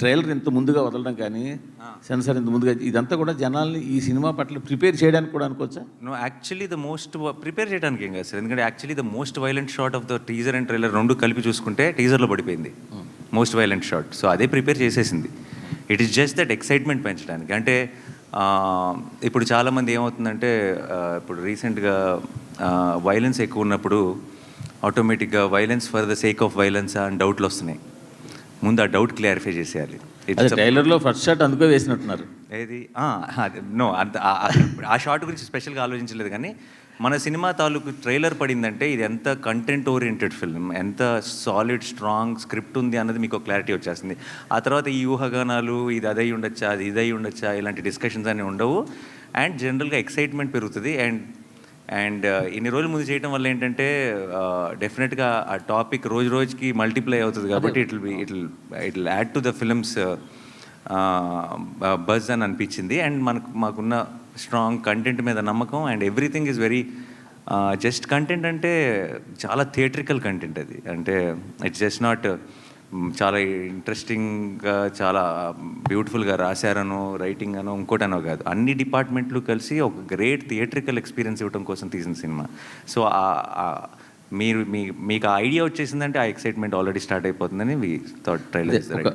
Trailer ఇంత ముందుగా వదలడం కానీ సెన్సార్ ఇంత ముందుగా ఇదంతా కూడా జనాల్ని ఈ సినిమా పట్ల ప్రిపేర్ చేయడానికి కూడా అనుకోవచ్చా? No actually the most prepare చేయడానికి ఏం కాదు సార్. ఎందుకంటే actually the most violent shot of the teaser and trailer రెండు కలిపి చూసుకుంటే టీజర్లో పడిపోయింది. మోస్ట్ వైలెంట్ షాట్ సో అదే ప్రిపేర్ చేసేసింది. It is just that excitement పెంచడానికి. అంటే ఇప్పుడు చాలామంది ఏమవుతుందంటే ఇప్పుడు రీసెంట్గా వైలెన్స్ ఎక్కువ ఉన్నప్పుడు ఆటోమేటిక్గా violence for the sake of violence అని డౌట్లు వస్తున్నాయి. ముందు ఆ డౌట్ క్లారిఫై చేసేయాలి. ట్రైలర్లో ఫస్ట్ షాట్ అందుకే వేసినట్టున్నారు. ఏది? నో అంత ఆ- షార్ట్ గురించి స్పెషల్గా ఆలోచించలేదు కానీ మన సినిమా తాలూకు ట్రైలర్ పడిందంటే ఇది ఎంత కంటెంట్ ఓరియంటెడ్ ఫిల్మ్ ఎంత సాలిడ్ స్ట్రాంగ్ స్క్రిప్ట్ ఉంది అన్నది మీకు క్లారిటీ వచ్చేస్తుంది. ఆ తర్వాత ఈ ఊహాగానాలు ఇది అదై ఉండొచ్చా అది ఇదై ఉండొచ్చా ఇలాంటి డిస్కషన్స్ అన్నీ ఉండవు. అండ్ జనరల్గా ఎక్సైట్మెంట్ పెరుగుతుంది. అండ్ అండ్ ఇన్ని రోజుల ముందు చేయడం వల్ల ఏంటంటే డెఫినెట్గా ఆ టాపిక్ రోజు రోజుకి మల్టిప్లై అవుతుంది కాబట్టి it be it it add to the film's buzz అని అనిపించింది. అండ్ మనకు మాకున్న స్ట్రాంగ్ కంటెంట్ మీద నమ్మకం. And everything is very just content అంటే చాలా థియేట్రికల్ కంటెంట్ అది. అంటే ఇట్స్ జస్ట్ నాట్ చాలా ఇంట్రెస్టింగ్గా చాలా బ్యూటిఫుల్గా రాశారనో రైటింగ్ అనో ఇంకోటనో కాదు. అన్ని డిపార్ట్మెంట్లు కలిసి ఒక గ్రేట్ థియేట్రికల్ ఎక్స్పీరియన్స్ ఇవ్వడం కోసం తీసిన సినిమా. సో మీరు మీ మీకు ఆ ఐడియా వచ్చేసిందంటే ఆ ఎక్సైట్మెంట్ ఆల్రెడీ స్టార్ట్ అయిపోతుందని వి థాట్ ట్రైలర్